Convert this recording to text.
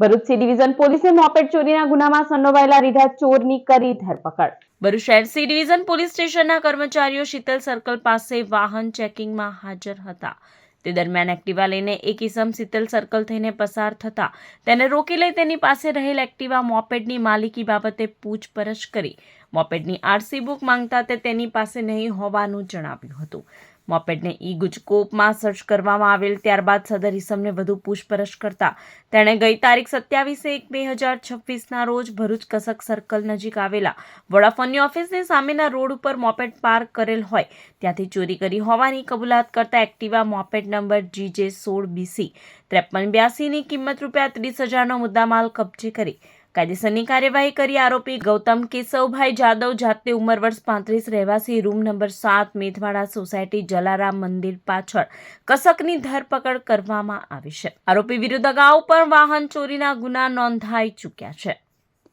Bharuch C division પોલીસે moped ચોરીના ગુનામાં સંડોવાયેલા રીઢા ચોરની કરી ધરપકડ. ભરૂચ શહેર સી ડિવિઝન પોલીસ સ્ટેશનના કર્મચારીઓ શીતલ સર્કલ પાસે વાહન ચેકિંગમાં હાજર હતા. તે દરમિયાન એક્ટિવા લઈને એક ઇસમ શીતલ સર્કલ થઈને પસાર થતા તેને રોકી લઈ તેની પાસે રહેલ એક્ટિવા મોપેડની માલિકી બાબતે પૂછપરછ કરી. મોપેડની આરસી બુક માંગતા તે તેની પાસે નહીં હોવાનું જણાવ્યું હતું. મોપેડને ઈ ગુજકોપમાં સર્ચ કરવામાં આવેલ, ત્યારબાદ સદર ઇસમને વધુ પૂછપરછ કરતા. તેણે ગઈ તારીખ સત્યાવીસ એક બે હજાર છવ્વીસના રોજ ભરૂચ કસક સર્કલ નજીક આવેલા વોડાફોનની ઓફિસની સામેના રોડ ઉપર મોપેડ પાર્ક કરેલ હોય. ત્યાંથી ચોરી કરી હોવાની કબૂલાત કરતા એક્ટિવા મોપેડ નંબર જીજે સોળ બીસી ત્રેપન બ્યાસીની કિંમત રૂપિયા ત્રીસ હજારનો મુદ્દામાલ કબજે કરી. કાયદેસરની કાર્યવાહી કરી આરોપી ગૌતમ કેશવભાઈ જાદવ, જાતે ઉંમર વર્ષ પાંત્રીસ, રહેવાસી રૂમ નંબર સાત મેથવાડા સોસાયટી જલારામ મંદિર પાછળ કસકની ધરપકડ કરવામાં આવી છે. આરોપી વિરુદ્ધ અગાઉ પણ વાહન ચોરીના ગુના નોંધાઈ ચૂક્યા છે.